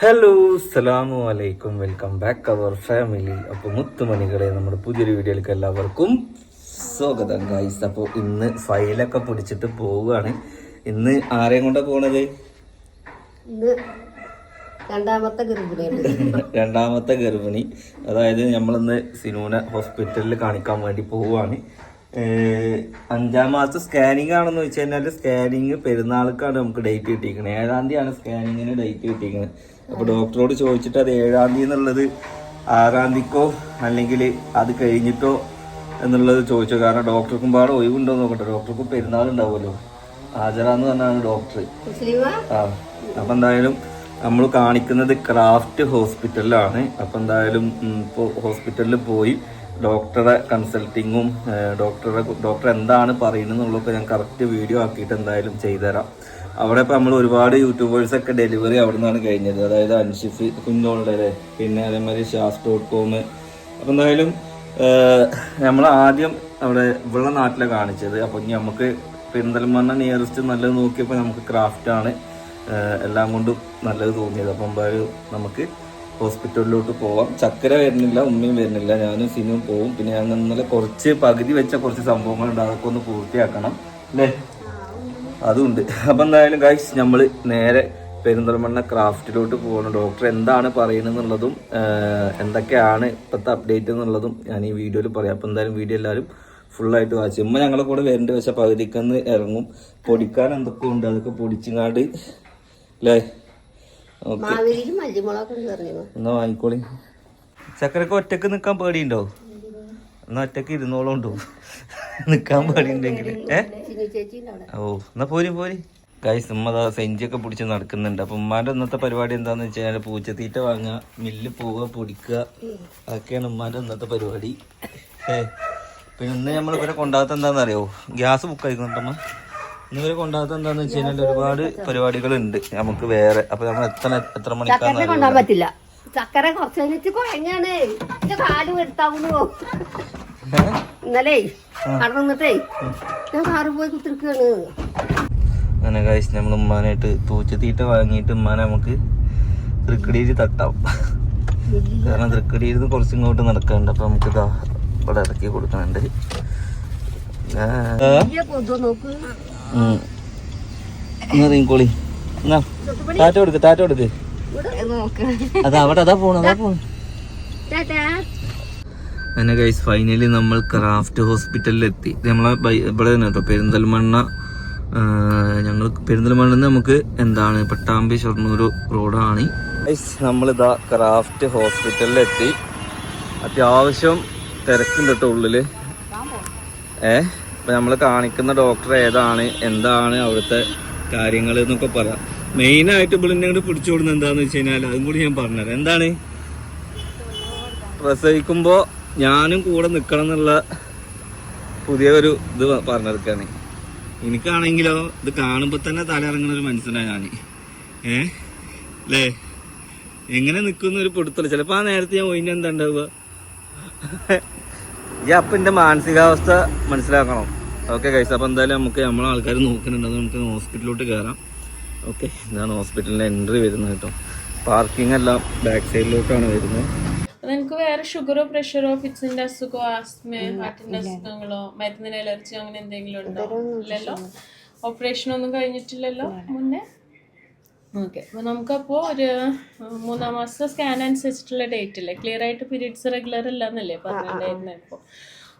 Hello അസ്സലാമു അലൈക്കും. Welcome back അവർ family അപ്പോൾ മുത്തുമണികളെ നമ്മുടെ പുതിയൊരു വീഡിയോയിലേക്ക് എല്ലാവർക്കും സ്വാഗതം. ഗൈസ് അപ്പോൾ ഇന്ന് ഫയലൊക്കെ പിടിച്ചിട്ട് പോവുകയാണ്. ഇന്ന് ആരെയും കൊണ്ടാ പോണത്? രണ്ടാമത്തെ ഗർഭിണിയാണ് രണ്ടാമത്തെ ഗർഭിണി. അതായത് നമ്മളിന്ന് സിനൂന ഹോസ്പിറ്റലിൽ കാണിക്കാൻ വേണ്ടി പോവുകയാണ്. അഞ്ചാം മാസത്തെ സ്കാനിങ് ആണെന്ന് വെച്ച് കഴിഞ്ഞാൽ സ്കാനിങ് പെരുന്നാൾക്കാണ് നമുക്ക് ഡേറ്റ് കിട്ടിയിരിക്കുന്നത് ഏഴാം തീയതിയാണ് സ്കാനിങ്ങിന് ഡേറ്റ് കിട്ടിയിരിക്കുന്നത് അപ്പോൾ ഡോക്ടറോട് ചോദിച്ചിട്ട് അത് ഏഴാം തീയതി എന്നുള്ളത് ആറാം തീയതിക്കോ അല്ലെങ്കിൽ അത് കഴിഞ്ഞിട്ടോ എന്നുള്ളത് ചോദിച്ചു. കാരണം ഡോക്ടർക്കും പാടെ ഒഴിവുണ്ടോ നോക്കട്ടെ. ഡോക്ടർക്ക് പെരുന്നാൾ ഉണ്ടാവുമല്ലോ ഹാജരാന്ന് പറഞ്ഞാണ് ഡോക്ടർ. ആ. അപ്പൊ എന്തായാലും നമ്മൾ കാണിക്കുന്നത് ക്രാഫ്റ്റ് ഹോസ്പിറ്റലിലാണ്. അപ്പൊ എന്തായാലും ഇപ്പോൾ ഹോസ്പിറ്റലിൽ പോയി ഡോക്ടറെ കൺസൾട്ടിങ്ങും ഡോക്ടറെ ഡോക്ടർ എന്താണ് പറയുന്നത് എന്നുള്ളതൊക്കെ ഞാൻ കറക്റ്റ് വീഡിയോ ആക്കിയിട്ട് എന്തായാലും ചെയ്തുതരാം. അവിടെ ഇപ്പം നമ്മൾ ഒരുപാട് യൂട്യൂബേഴ്സ് ഒക്കെ ഡെലിവറി അവിടെ നിന്നാണ് കഴിഞ്ഞത്. അതായത് അൻഷിഫ് കുഞ്ഞോളുടെ പിന്നെ അതേമാതിരി ഷാസ് ഡോട്ട് കോം അപ്പം എന്തായാലും നമ്മൾ ആദ്യം അവിടെ ഇവിടെ നാട്ടിലെ കാണിച്ചത്. അപ്പൊ ഇനി നമുക്ക് പെരിന്തൽമണ്ണ നിയറസ്റ്റ് നല്ലത് നോക്കിയപ്പോൾ നമുക്ക് ക്രാഫ്റ്റ് ആണ് എല്ലാം കൊണ്ടും നല്ലത് തോന്നിയത്. അപ്പം എന്തായാലും നമുക്ക് ഹോസ്പിറ്റലിലോട്ട് പോവാം. ചക്കര വരുന്നില്ല ഉമ്മയും വരുന്നില്ല. ഞാനും സിനും പോവും. പിന്നെ ഞാൻ ഇന്നലെ കുറച്ച് പകുതി വെച്ച കുറച്ച് സംഭവങ്ങളുണ്ട്. അതൊക്കെ ഒന്ന് പൂർത്തിയാക്കണം. അല്ലേ? അതുണ്ട്. അപ്പം എന്തായാലും ഗൈസ് നമ്മൾ നേരെ പെരിന്തൽമണ്ണ ക്രാഫ്റ്റിലോട്ട് പോകണം. ഡോക്ടർ എന്താണ് പറയുന്നത് എന്നുള്ളതും എന്തൊക്കെയാണ് ഇപ്പോഴത്തെ അപ്ഡേറ്റ് എന്നുള്ളതും ഞാൻ ഈ വീഡിയോയിൽ പറയാം. അപ്പം എന്തായാലും വീഡിയോ എല്ലാവരും ഫുള്ളായിട്ട് വായിച്ചു ഉമ്മ ഞങ്ങളെ കൂടെ വരേണ്ട. വെച്ച പകുതിക്കന്ന് ഇറങ്ങും. പൊടിക്കാൻ എന്തൊക്കെ ഉണ്ട് അതൊക്കെ പൊടിച്ചിങ്ങാണ്ട് അല്ലേ ഓക്കെ എന്നാ വാങ്ങിക്കോളി. ചക്കരക്ക് ഒറ്റയ്ക്ക് നിൽക്കാൻ പേടിയുണ്ടോ? എന്നാ ഒറ്റയ്ക്ക് ഇരുന്നോളുണ്ടോ നിക്കാൻ പേടിയുണ്ടെങ്കിൽ ഏ? ചിന്നു ചേച്ചിന്റെ ഓ എന്നാ പോരി പോരി. ഗൈസ് ഉമ്മ സെഞ്ചൊക്കെ പിടിച്ച് നടക്കുന്നുണ്ട്. അപ്പൊ ഉമ്മാന്റെ ഇന്നത്തെ പരിപാടി എന്താന്ന് വെച്ച് കഴിഞ്ഞാൽ പൂച്ചത്തീറ്റ വാങ്ങുക മില്ല് പോവുക പൊടിക്കുക. അതൊക്കെയാണ് ഉമ്മാന്റെ ഇന്നത്തെ പരിപാടി. പിന്നെ ഇന്ന് നമ്മൾ ഇവരെ കൊണ്ടാകത്ത എന്താണെന്ന് അറിയോ ഗ്യാസ് ബുക്ക് ആയിക്കുന്നുണ്ടമ്മ ഇന്ന് ഇവരെ കൊണ്ടാകത്ത എന്താന്ന് വെച്ച് കഴിഞ്ഞാൽ ഒരുപാട് പരിപാടികളുണ്ട്. നമുക്ക് വേറെ. അപ്പൊ നമ്മൾ എത്ര എത്ര മണിക്കാന്ന് പറ്റില്ല. ചക്കര കുറച്ച് കഴിഞ്ഞിട്ട് കുഴങ്ങാണ് എന്റെ കാൽ വരുത്താവുന്നു ഇന്നലെ അവിടെ നിന്നിട്ടേ ഞാൻ കാറ് പോയി കുത്തിരിക്കാണ് അങ്ങനെ ഗൈസ് നമ്മൾ ഉമ്മാനായിട്ട് പൂച്ചത്തീറ്റ വാങ്ങിയിട്ട് ഉമ്മാനെ നമുക്ക് തൃക്കടിയിൽ തട്ടാം. കാരണം തൃക്കടിയിൽ നിന്ന് കുറച്ച് ഇങ്ങോട്ട് നടക്കാനുണ്ട്. അപ്പൊ നമുക്ക് ഇതാ ഇവിടെ ഇറക്കി കൊടുക്കണുണ്ട് വലിയ കൊതു നോക്ക്. കോളി എന്നാ ടാറ്റ കൊടുക്ക് ടാറ്റ കൊടുക്ക്. അതാ അവിടെ അതാ പോണു അതാ പോണു. ടാറ്റാ അങ്ങനെ ഗൈസ് ഫൈനലി നമ്മൾ ക്രാഫ്റ്റ് ഹോസ്പിറ്റലിൽ എത്തി നമ്മളെ ഇവിടെ തന്നെ കേട്ടോ പെരിന്തൽമണ്ണ ഞങ്ങൾ പെരിന്തൽമണ്ണ നമുക്ക് എന്താണ് പട്ടാമ്പി ഷൊർണൂർ റോഡാണ്. നമ്മളിതാ ക്രാഫ്റ്റ് ഹോസ്പിറ്റലിൽ എത്തി അത്യാവശ്യം തിരക്കുണ്ട് കേട്ടോ ഉള്ളിൽ. ഏ അപ്പൊ നമ്മൾ കാണിക്കുന്ന ഡോക്ടർ ഏതാണ് എന്താണ് അവിടുത്തെ കാര്യങ്ങൾ എന്നൊക്കെ പറയാം. മെയിനായിട്ട് ഇവിടെ ഇങ്ങോട്ട് പിടിച്ചു കൊടുക്കുന്നത് എന്താന്ന് വെച്ച് കഴിഞ്ഞാൽ അതും കൂടി ഞാൻ പറഞ്ഞുതരാം. എന്താണ്? പ്രസവിക്കുമ്പോ ഞാനും കൂടെ നിക്കണം എന്നുള്ള പുതിയൊരു ഇത് പറഞ്ഞെടുക്കാണ്. എനിക്കാണെങ്കിലോ ഇത് കാണുമ്പോൾ തന്നെ തലയിറങ്ങുന്ന ഒരു മനസ്സിനാണ് ഞാൻ ഏ? അല്ലേ എങ്ങനെ നിൽക്കുന്ന ഒരു പൊടുത്തല്ല ചിലപ്പോ ആ നേരത്തെ ഞാൻ ഒയിഞ്ഞ എന്താ ഉണ്ടാവുക ഈ അപ്പൊ മാനസികാവസ്ഥ മനസ്സിലാക്കണം. ഓക്കെ കൈസ് അപ്പം എന്തായാലും നമുക്ക് നമ്മളെ ആൾക്കാർ നോക്കുന്നുണ്ട്. അത് നമുക്ക് ഹോസ്പിറ്റലിലോട്ട് കയറാം ഓക്കെ ഇതാണ് ഹോസ്പിറ്റലിൽ എൻട്രി വരുന്നത് കേട്ടോ. പാർക്കിംഗ് എല്ലാം ബാക്ക് സൈഡിലോട്ടാണ് വരുന്നത്. നിനക്ക് വേറെ ഷുഗറോ പ്രഷറോ ഫിറ്റ്സിന്റെ അസുഖമോ ആസ്മ ഹാർട്ടിന്റെ അസുഖങ്ങളോ മരുന്നിന് അലർജി അങ്ങനെ എന്തെങ്കിലും ഉണ്ടോ? ഇല്ലല്ലോ? ഓപ്പറേഷൻ ഒന്നും കഴിഞ്ഞിട്ടില്ലല്ലോ മുന്നേ? ഓക്കെ അപ്പൊ നമുക്കപ്പോ ഒരു മൂന്നാം മാസത്തെ സ്കാൻ അനുസരിച്ചിട്ടുള്ള ഡേറ്റ് അല്ലേ ക്ലിയർ ആയിട്ട് പീരീഡ്സ് റെഗുലർ അല്ല എന്നല്ലേ പറഞ്ഞിട്ടുണ്ടായിരുന്നത് ഇപ്പോൾ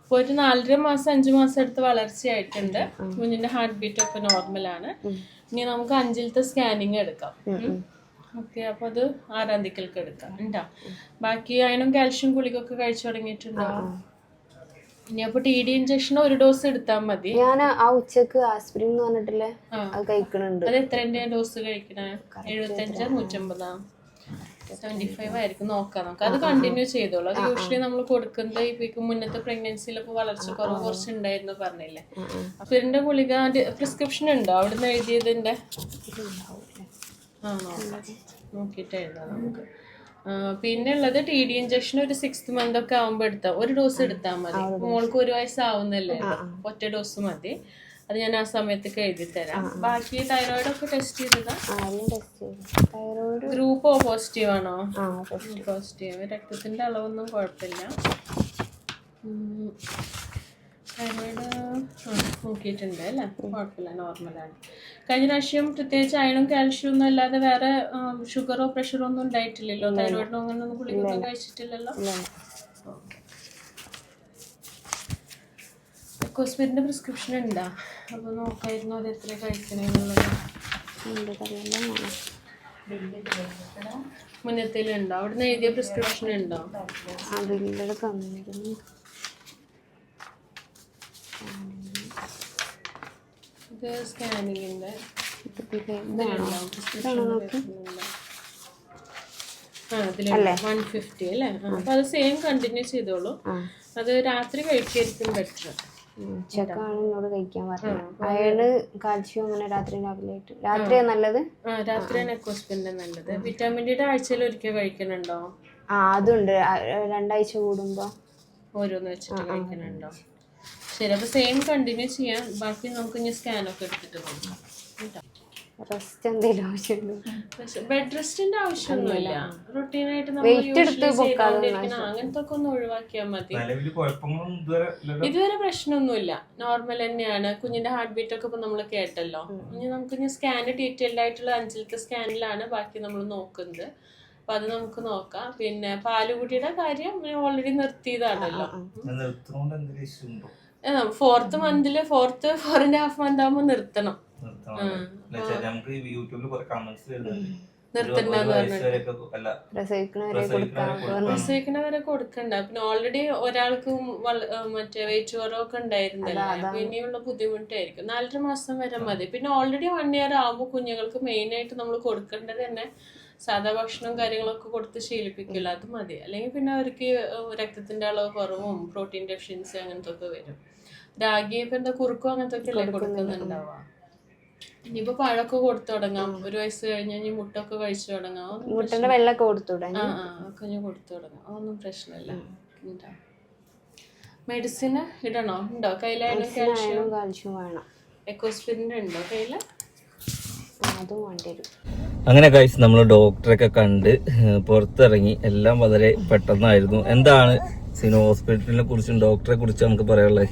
അപ്പോൾ ഒരു നാലര മാസം അഞ്ച് മാസം അടുത്ത് വളർച്ചയായിട്ടുണ്ട്. കുഞ്ഞിന്റെ ഹാർട്ട് ബീറ്റ് ഒക്കെ നോർമലാണ് ഇനി നമുക്ക് അഞ്ചിലത്തെ സ്കാനിങ് എടുക്കാം. ഓക്കെ അപ്പൊ അത് ആറാം തീയതിക്ക് എടുക്കാം. ഉണ്ടാ? ബാക്കി അതിനും കാൽഷ്യം ഗുളികൊക്കെ കഴിച്ചു തുടങ്ങിയിട്ടുണ്ടോ? ഇനി അപ്പൊ ടി ഡി ഇഞ്ചക്ഷൻ ഒരു ഡോസ് എടുത്താൽ മതി. ഞാൻ ആ ഉച്ചയ്ക്ക് ആസ്പിരിൻ എന്ന് പറഞ്ഞിട്ടില്ലേ അത് കഴിക്കണുണ്ട്. അത് എത്ര ഡോസ് കഴിക്കണേ? എഴുപത്തഞ്ച് നൂറ്റമ്പതാ? സെവന്റി ഫൈവ് ആയിരിക്കും നോക്കാം നമുക്ക് അത് കണ്ടിന്യൂ ചെയ്തോളൂ. അത് യൂഷ്വലി നമ്മൾ കൊടുക്കുന്നത് ഇപ്പൊ മുന്നത്തെ പ്രഗ്നൻസിയിലൊക്കെ വളർച്ച കുറവ് കുറച്ച് ഉണ്ടായിരുന്നു പറഞ്ഞില്ലേ അപ്പൊ ഇതിന്റെ ഗുളിക പ്രിസ്ക്രിപ്ഷൻ ഉണ്ടോ? അവിടുന്ന് എഴുതിയതിന്റെ? ആ നോക്കാം നോക്കിയിട്ട് എഴുതാം നമുക്ക്. പിന്നെ ഉള്ളത് ടി ഡി ഇഞ്ചക്ഷൻ ഒരു സിക്സ് മന്ത് ഒക്കെ ആവുമ്പോ എടുത്താൽ ഒരു ഡോസ് എടുത്താൽ മതി. മോൾക്ക് ഒരു വയസ്സാവുന്നല്ലേ? ഒറ്റ ഡോസ് മതി. അത് ഞാൻ ആ സമയത്തൊക്കെ എഴുതി തരാം ബാക്കി തൈറോയിഡ് ഒക്കെ ടെസ്റ്റ് ചെയ്തതാ? തൈറോയിഡ് ഗ്രൂപ്പ് പോസിറ്റീവ് ആണോ? പോസിറ്റീവ് രക്തത്തിന്റെ അളവൊന്നും കുഴപ്പമില്ല. തൈറോയിഡ് നോക്കിയിട്ടുണ്ട് അല്ലേ? കുഴപ്പമില്ല നോർമലാണ് കഴിഞ്ഞ പ്രാവശ്യം പ്രത്യേകിച്ച് അയണും കാൽഷ്യം ഒന്നും അല്ലാതെ വേറെ ഷുഗറോ പ്രഷറോ ഒന്നും ഉണ്ടായിട്ടില്ലല്ലോ? തൈറോയിഡിനോ അങ്ങനെ ഒന്നും ഗുളികയൊന്നും കഴിച്ചിട്ടില്ലല്ലോ? കോസ്മെറ്റിന്റെ പ്രിസ്ക്രിപ്ഷൻ ഉണ്ട്? അപ്പോൾ നോക്കായിരുന്നു അത് എത്ര കഴിക്കണമെന്നുള്ളത് മുന്നത്തേലുണ്ടോ? അവിടുന്ന് എഴുതിയ പ്രിസ്ക്രിപ്ഷൻ ഉണ്ടോ? ബില്ലുകൾ തന്നിരുന്നു ഇത് സ്കാനിങ്ങിന്റെ വൺ ഫിഫ്റ്റി അല്ലേ? അപ്പോൾ അപ്പൊ അത് സെയിം കണ്ടിന്യൂ ചെയ്തോളൂ. അത് രാത്രി കഴിക്കായിരിക്കും ബെറ്റർ ഉച്ചക്കാണ് എന്നോട് കഴിക്കാൻ പറഞ്ഞു അയാൾ കാൽസ്യം അങ്ങനെ രാത്രി രാവിലെ ആയിട്ട്. രാത്രിയാ നല്ലത്? രാത്രിയാണ് എക്കോസ്പിന്റെ നല്ലത്. വിറ്റാമിൻ ഡിയുടെ ആഴ്ചയിൽ ഒരിക്കൽ കഴിക്കണുണ്ടോ ആ അതുണ്ട്. രണ്ടാഴ്ച കൂടുമ്പോ. ഓരോന്ന് വെച്ചിട്ട് കഴിക്കണുണ്ടോ ശരി അപ്പൊ സെയിം കണ്ടിന്യൂ ചെയ്യാം. ബാക്കി നമുക്ക് ഇനി സ്കാനൊക്കെ എടുത്തിട്ട് നോക്കാം കേട്ടോ? റെസ്റ്റ് എന്തെങ്കിലും ആവശ്യമുണ്ട്? ബെഡ് റെസ്റ്റിന്റെ ആവശ്യമൊന്നുമില്ല. റൊട്ടീനായിട്ട് നമ്മൾ Weight usually എടുത്ത് അങ്ങനത്തെ ഒക്കെ ഒന്ന് ഒഴിവാക്കിയാൽ മതി. ഇതുവരെ പ്രശ്നമൊന്നുമില്ല. നോർമൽ തന്നെയാണ്. കുഞ്ഞിന്റെ ഹാർട്ട് ബീറ്റ് ഒക്കെ ഇപ്പൊ നമ്മൾ കേട്ടല്ലോ. ഇനി നമുക്ക് ഇനി സ്കാൻ ഡീറ്റെയിൽഡ് ആയിട്ടുള്ള അഞ്ചിലത്തെ സ്കാനിലാണ് ബാക്കി നമ്മൾ നോക്കുന്നത്. അപ്പൊ അത് നമുക്ക് നോക്കാം. പിന്നെ പാലുകുടിയുടെ കാര്യം ഓൾറെഡി നിർത്തിയതാണല്ലോ. Fourth മന്തിൽ fourth four and half month ആകുമ്പോൾ നിർത്തണം. നിർത്തണം നമുക്ക് യൂട്യൂബിൽ കുറെ കമന്റ്സ് വരുന്നുണ്ട് കൊടുക്കാം. കൊടുക്കണ്ട. പിന്നെ ഓൾറെഡി ഒരാൾക്ക് മറ്റേ വെയിറ്റ് കുറവൊക്കെ ഉണ്ടായിരുന്നല്ലേ. അപ്പൊ ഇനിയുള്ള ബുദ്ധിമുട്ടായിരിക്കും. നാലര മാസം വരെ മതി. പിന്നെ ഓൾറെഡി വൺ ഇയർ ആകുമ്പോൾ കുഞ്ഞുങ്ങൾക്ക് മെയിൻ ആയിട്ട് നമ്മൾ കൊടുക്കേണ്ടത് തന്നെ സാധാ ഭക്ഷണവും കാര്യങ്ങളൊക്കെ കൊടുത്ത് ശീലിപ്പിക്കില്ല അത് മതി. അല്ലെങ്കിൽ പിന്നെ അവർക്ക് രക്തത്തിന്റെ അളവ് കുറവും പ്രോട്ടീൻ ഡെഫിഷ്യൻസി അങ്ങനത്തെ ഒക്കെ വരും. രാഗി ഇപ്പൊ എന്താ കുറുക്കും അങ്ങനത്തെ ഒക്കെ അല്ലേ കൊടുക്കുന്നുണ്ടാവുക. ഇനിയിപ്പോ പഴമൊക്കെ കൊടുത്തു തുടങ്ങാം. ഒരു വയസ്സ് കഴിഞ്ഞ് ഇനി മുട്ടൊക്കെ കഴിച്ചു തുടങ്ങാം. മുട്ടന്റെ വെള്ളമൊക്കെ കൊടുത്തു ആ ആ ഒക്കെ ഞാൻ കൊടുത്തു തുടങ്ങാം. അതൊന്നും പ്രശ്നമില്ല. മെഡിസിൻ മെഡിസിന് ഇടണോ? ഉണ്ടോ? കയ്യിലായാലും കാൽഷ്യം കാൽഷ്യം വേണം. എക്കോസ്പിരിന്റെ ഉണ്ടോ കയ്യിൽ? ആ, അതും വേണ്ടി വരും. അങ്ങനെ കഴിച്ച് നമ്മൾ ഡോക്ടറൊക്കെ കണ്ട് പുറത്തിറങ്ങി എല്ലാം വളരെ പെട്ടെന്നായിരുന്നു. എന്താണ് സിനോ ഹോസ്പിറ്റലിനെ കുറിച്ചും ഡോക്ടറെ കുറിച്ചും നമുക്ക് പറയാനുള്ളത്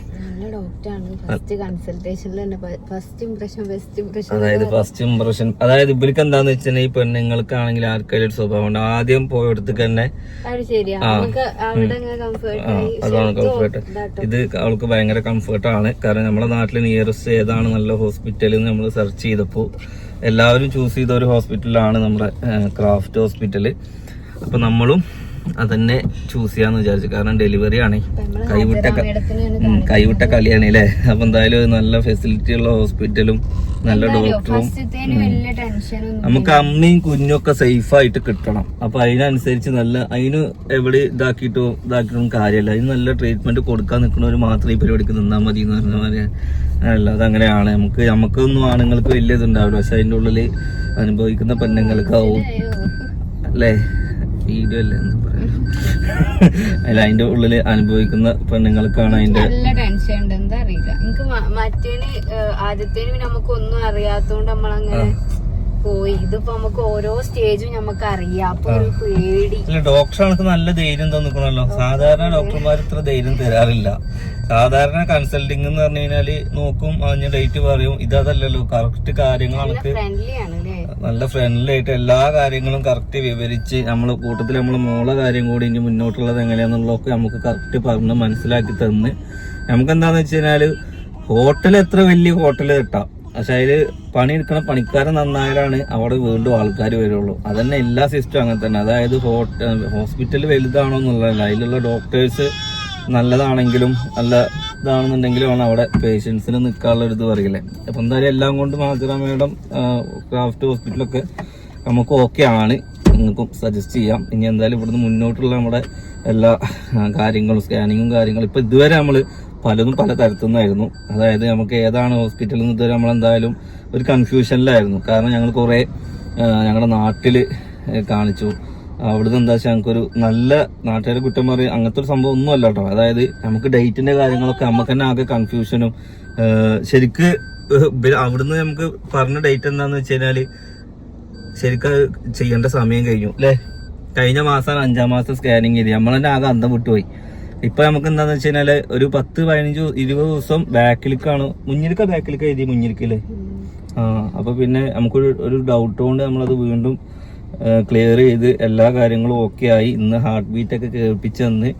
അതായത് ഫസ്റ്റ് ഇംപ്രഷൻ അതായത് ഇവർക്ക് എന്താന്ന് വെച്ചാൽ ഈ പെണ്ണുങ്ങൾക്കാണെങ്കിൽ ആർക്കായാലും ഒരു സ്വഭാവം ഉണ്ട് ആദ്യം പോയടത്തേക്ക് തന്നെ അതാണ് കംഫേർട്ട് ഇത് അവൾക്ക് ഭയങ്കര കംഫേർട്ട് ആണ്. കാരണം നമ്മുടെ നാട്ടിൽ നിയറസ്റ്റ് ഏതാണ് നല്ല ഹോസ്പിറ്റൽ എന്ന് നമ്മൾ സെർച്ച് ചെയ്തപ്പോൾ എല്ലാവരും ചൂസ് ചെയ്ത ഒരു ഹോസ്പിറ്റലാണ് നമ്മുടെ ക്രാഫ്റ്റ് ഹോസ്പിറ്റൽ അപ്പൊ നമ്മളും അതന്നെ ചൂസ് ചെയ്യാന്ന് വിചാരിച്ചു. കാരണം ഡെലിവറി ആണ്. കൈവിട്ട കൈവിട്ട കളിയാണ് അല്ലേ അപ്പൊ എന്തായാലും നല്ല ഫെസിലിറ്റി ഉള്ള ഹോസ്പിറ്റലും നല്ല ഡോക്ടറും നമുക്ക് അമ്മയും കുഞ്ഞൊക്കെ സേഫ് ആയിട്ട് കിട്ടണം. അപ്പൊ അതിനനുസരിച്ച് നല്ല അതിന് എവിടെ ഇതാക്കിയിട്ടോ ഇതാക്കിയിട്ടും കാര്യമല്ല. അതിന് നല്ല ട്രീറ്റ്മെന്റ് കൊടുക്കാൻ നിൽക്കുന്നവർ മാത്രം ഈ പരിപാടിക്ക് നിന്നാൽ മതി എന്ന് പറഞ്ഞ മാതിരി. അല്ലാതെ അങ്ങനെയാണ് നമുക്ക് നമുക്കൊന്നും ആണുങ്ങൾക്ക് വലിയ ഇതുണ്ടാവില്ല. പക്ഷെ അതിന്റെ ഉള്ളിൽ അനുഭവിക്കുന്ന പെണ്ണുങ്ങൾക്കാവും അല്ലേ? വീഡിയോ അല്ലേ? അല്ല അതിന്റെ ഉള്ളിൽ അനുഭവിക്കുന്ന പെണ്ണുങ്ങൾക്കാണ് അതിന്റെ നല്ല ടെൻഷൻ ഉണ്ട് എന്താ അറിയില്ല. എനിക്ക് മറ്റേന് ആദ്യത്തേന് നമുക്ക് ഒന്നും അറിയാത്തോണ്ട് നമ്മളങ്ങനെ പോയി. ഇതിപ്പോ നമുക്ക് ഓരോ സ്റ്റേജും നമുക്ക് അറിയാം അപ്പൊ ഒരു പേടി. ആൾക്ക് നല്ല ധൈര്യം തന്നിക്കണല്ലോ. സാധാരണ ഡോക്ടർമാർ ഇത്ര ധൈര്യം തരാറില്ല. സാധാരണ കൺസൾട്ടിംഗ് എന്ന് പറഞ്ഞു കഴിഞ്ഞാൽ നോക്കും അതിന് ഡേറ്റ് പറയും. ഇതല്ലല്ലോ കറക്റ്റ് കാര്യങ്ങൾ നല്ല ഫ്രണ്ട്ലി ആയിട്ട് എല്ലാ കാര്യങ്ങളും കറക്റ്റ് വിവരിച്ച് നമ്മൾ കൂട്ടത്തിൽ നമ്മൾ മോളെ കാര്യം കൂടി ഇനി മുന്നോട്ടുള്ളത് എങ്ങനെയാണെന്നുള്ളതൊക്കെ നമുക്ക് കറക്റ്റ് പറഞ്ഞ് മനസ്സിലാക്കി തന്ന്. നമുക്ക് എന്താന്ന് വെച്ച് കഴിഞ്ഞാൽ ഹോട്ടൽ എത്ര വലിയ ഹോട്ടൽ കിട്ടാം. പക്ഷെ അതിൽ പണിയെടുക്കണ പണിക്കാരൻ നന്നായാലാണ് അവിടെ വീണ്ടും ആൾക്കാർ വരുള്ളൂ. അതന്നെ എല്ലാ സിസ്റ്റം അങ്ങനെ തന്നെ. അതായത് ഹോട്ടൽ ഹോസ്പിറ്റൽ വലുതാണോ എന്നുള്ളതല്ല അതിലുള്ള ഡോക്ടേഴ്സ് നല്ലതാണെങ്കിലും നല്ല ഇതാണെന്നുണ്ടെങ്കിലും ആണ് അവിടെ പേഷ്യൻസിന് നിൽക്കാനുള്ള ഒരു ഇത് പറയില്ലേ അപ്പം എന്തായാലും എല്ലാം കൊണ്ടും ആതിര മേഡം ക്രാഫ്റ്റ് ഹോസ്പിറ്റലൊക്കെ നമുക്ക് ഓക്കെ ആണ്. നിങ്ങൾക്കും സജസ്റ്റ് ചെയ്യാം. ഇനി എന്തായാലും ഇവിടുന്ന് മുന്നോട്ടുള്ള നമ്മുടെ എല്ലാ കാര്യങ്ങളും സ്കാനിങ്ങും കാര്യങ്ങളും ഇപ്പം ഇതുവരെ നമ്മൾ പലതും പല തരത്തുനിന്നായിരുന്നു അതായത് നമുക്ക് ഏതാണ് ഹോസ്പിറ്റലിൽ നിന്ന് ഇതുവരെ നമ്മളെന്തായാലും ഒരു കൺഫ്യൂഷനിലായിരുന്നു കാരണം ഞങ്ങൾ കുറേ ഞങ്ങളുടെ നാട്ടിൽ കാണിച്ചു. അവിടുന്ന് എന്താ വെച്ചാൽ ഞങ്ങൾക്കൊരു നല്ല നാട്ടുകാരെ കുറ്റം പറയും. അങ്ങനത്തെ ഒരു സംഭവം ഒന്നും അല്ല കേട്ടോ അതായത് നമുക്ക് ഡേറ്റിന്റെ കാര്യങ്ങളൊക്കെ നമുക്ക് തന്നെ ആകെ കൺഫ്യൂഷനും ശരിക്ക് അവിടുന്ന് നമുക്ക് പറഞ്ഞ ഡേറ്റ് എന്താന്ന് വെച്ച് കഴിഞ്ഞാൽ ശരിക്കും ചെയ്യേണ്ട സമയം കഴിഞ്ഞു അല്ലേ കഴിഞ്ഞ മാസമാണ് അഞ്ചാം മാസം സ്കാനിങ് ചെയ്ത് നമ്മൾ തന്നെ ആകെ അന്തം വിട്ടുപോയി. ഇപ്പൊ നമുക്ക് എന്താന്ന് വെച്ച് കഴിഞ്ഞാൽ ഒരു പത്ത് പതിനഞ്ച് ഇരുപത് ദിവസം ബാക്കിലേക്കാണ് മുന്നിലേക്ക ബാക്കിലേക്ക് എഴുതി മുന്നിലേക്കല്ലേ ആ അപ്പൊ പിന്നെ നമുക്കൊരു ഒരു ഡൗട്ട് കൊണ്ട് നമ്മളത് വീണ്ടും ക്ലിയർ ചെയ്ത് എല്ലാ കാര്യങ്ങളും ഓക്കെ ആയി. ഇന്ന് ഹാർട്ട് ബീറ്റ് ഒക്കെ കേൾപ്പിച്ച് തന്ന്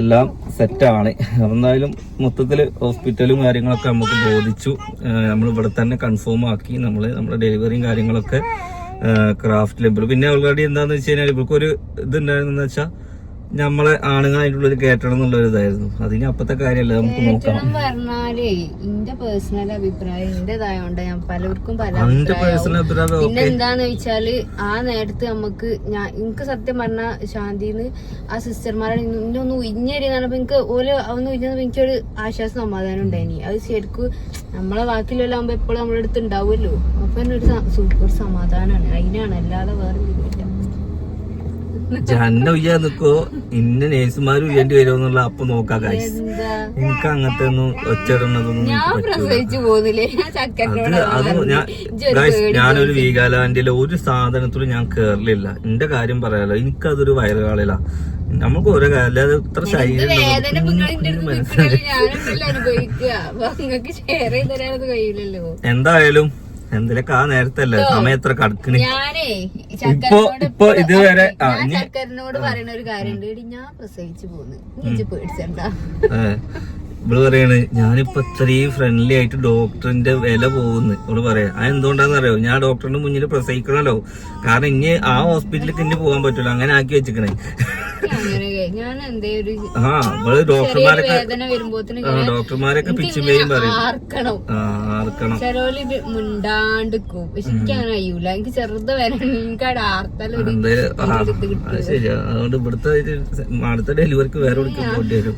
എല്ലാം സെറ്റാണ് എന്തായാലും മൊത്തത്തിൽ ഹോസ്പിറ്റലും കാര്യങ്ങളൊക്കെ നമുക്ക് ബോധിച്ചു. നമ്മൾ ഇവിടെ തന്നെ കൺഫേം ആക്കി നമ്മൾ നമ്മുടെ ഡെലിവറിയും കാര്യങ്ങളൊക്കെ ക്രാഫ്റ്റ് ലെബിൾ പിന്നെ ഓൾറെഡി എന്താണെന്ന് വെച്ച് കഴിഞ്ഞാൽ ഇവർക്കൊരു ഇതുണ്ടായിരുന്നെന്ന് വെച്ചാൽ നമ്മളെ ആണുങ്ങൾ ഒരു കേട്ടണം കയറ്റണം എന്നുള്ളൊരു ഇതായിരുന്നു. അതിന് അപ്പത്തെ കാര്യമല്ല നമുക്ക് നോക്കാം. പറഞ്ഞാലേ എന്റെ പേഴ്സണൽ അഭിപ്രായം എന്റേതായോണ്ട് ഞാൻ പലർക്കും പല അഭിപ്രായവും. പേഴ്സണൽ അഭിപ്രായം പിന്നെ എന്താന്ന് വെച്ചാൽ ആ നേരത്ത് നമുക്ക് ഞാൻ എനിക്ക് സത്യം പറഞ്ഞ ശാന്തിന്ന് ആ സിസ്റ്റർമാരെ ഇന്നെ ഒന്ന് ഉഞ്ഞേരിയെന്ന് പറഞ്ഞപ്പോ എനിക്ക് ഓൽ ഒന്ന് ഉഞ്ഞപ്പോ എനിക്കൊരു ആശ്വാസം സമാധാനം ഉണ്ടായിനി. അത് ശരിക്കും നമ്മളെ ബാക്കിയുള്ളവരാകുമ്പോ എപ്പോഴും നമ്മളെ അടുത്ത് ഉണ്ടാവുമല്ലോ അപ്പൊ ഒരു സമാധാനമാണ് അതിനാണ് അല്ലാതെ വേറെ ജന്ന ഉയ്യാ നിക്കോ? ഇന്ന നേഴ്സുമാര് ഉയ്യേണ്ടി വരുമെന്നുള്ള അപ്പൊ നോക്കാ കാശ് എനിക്ക് അങ്ങനത്തെ ഒന്നും അത് ഗൈസ് ഞാനൊരു വീഗാലാൻഡിലെ ഒരു സാധനത്തിലും ഞാൻ കേറലില്ല. എന്റെ കാര്യം പറയാലോ എനിക്കതൊരു വയറുകാളില നമുക്ക് ഓരോ അല്ലാതെ ഇത്ര ശരീരം എന്തായാലും എന്തിലൊക്കെ ആ നേരത്തല്ലേ? സമയം എത്ര കടക്കണി? ഞാനേ ഇപ്പൊ ഇപ്പൊ ഇതുവരെ ചക്കരനോട് പറയുന്ന ഒരു ഞാൻ പ്രസവിച്ചു പോന്ന്. ഇവൾ പറയാണ് ഞാനിപ്പോ ഇത്രയും ഫ്രണ്ട്ലി ആയിട്ട് ഡോക്ടറിന്റെ വില പോകുന്നു. ഇവൾ പറയാ അത് എന്തുകൊണ്ടാന്ന് അറിയോ ഞാൻ ഡോക്ടറിന്റെ മുന്നിൽ പ്രസവിക്കണല്ലോ. കാരണം ഇനി ആ ഹോസ്പിറ്റലിൽ ഇനി പോകാൻ പറ്റൂല. അങ്ങനെ ആക്കി വെച്ചിക്കണേ. ആ ഇവൾ ഡോക്ടർമാരൊക്കെ ഡോക്ടർമാരൊക്കെ പിച്ചുമേയും പറയും. ആർക്കണം. ചിലവര് മിണ്ടാണ്ടിക്കും. പക്ഷെ എനിക്ക് അങ്ങനെ കഴിയൂല. ചെറുത് വരാൻ ശരിയാ. അതുകൊണ്ട് ഇവിടുത്തെ അടുത്ത ഡെലിവറിക്ക് വേറെ കൊടുക്കാൻ പോകേണ്ടി വരും.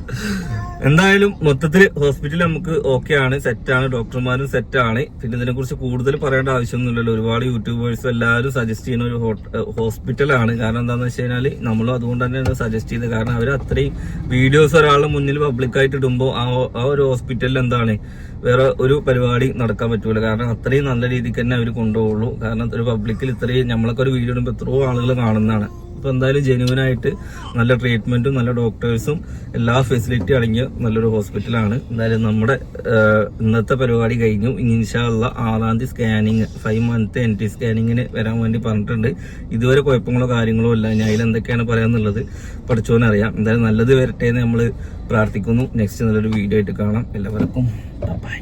എന്തായാലും മൊത്തത്തിൽ ഹോസ്പിറ്റൽ നമുക്ക് ഓക്കെ ആണ് സെറ്റാണ് ഡോക്ടർമാരും സെറ്റാണ് പിന്നെ ഇതിനെ കുറിച്ച് കൂടുതൽ പറയേണ്ട ആവശ്യമൊന്നുമില്ലല്ലോ. ഒരുപാട് യൂട്യൂബേഴ്സ് എല്ലാവരും സജസ്റ്റ് ചെയ്യുന്ന ഒരു ഹോസ്പിറ്റലാണ് കാരണം എന്താണെന്ന് വെച്ച് കഴിഞ്ഞാൽ നമ്മളും അതുകൊണ്ട് തന്നെയാണ് സജസ്റ്റ് ചെയ്തത്. കാരണം അവർ അത്രയും വീഡിയോസ് ഒരാളുടെ മുന്നിൽ പബ്ലിക്കായിട്ട് ഇടുമ്പോൾ ആ ആ ഒരു ഹോസ്പിറ്റലിൽ എന്താണ്? വേറെ ഒരു പരിപാടി നടക്കാൻ പറ്റൂല. കാരണം അത്രയും നല്ല രീതിക്ക് തന്നെ അവർ കൊണ്ടുപോകുള്ളൂ. കാരണം ഒരു പബ്ലിക്കിൽ ഇത്രയും നമ്മളൊക്കെ ഒരു വീഡിയോ ഇടുമ്പോൾ എത്രയോ ആളുകൾ കാണുന്നതാണ്. അപ്പൊ എന്തായാലും ജെന്യൂൻ ആയിട്ട് നല്ല ട്രീറ്റ്മെന്റും നല്ല ഡോക്ടേഴ്സും എല്ലാ ഫെസിലിറ്റി അടങ്ങിയ നല്ലൊരു ഹോസ്പിറ്റലാണ് എന്തായാലും നമ്മുടെ ഇന്നത്തെ പരിപാടി കഴിഞ്ഞു. ഇൻഷാള്ള ആറാം തീയതി scanning five month N T സ്കാനിങ്ങിന് വരാൻ വേണ്ടി പറഞ്ഞിട്ടുണ്ട്. ഇതുവരെ കുഴപ്പങ്ങളോ കാര്യങ്ങളോ ഇല്ല. ഞാൻ അതിൽ എന്തൊക്കെയാണ് പറയാന്നുള്ളത് പഠിച്ചോനറിയാം എന്തായാലും നല്ലത് വരട്ടെ എന്ന് നമ്മൾ പ്രാർത്ഥിക്കുന്നു. നെക്സ്റ്റ് നല്ലൊരു വീഡിയോ ആയിട്ട് കാണാം. എല്ലാവർക്കും ബൈ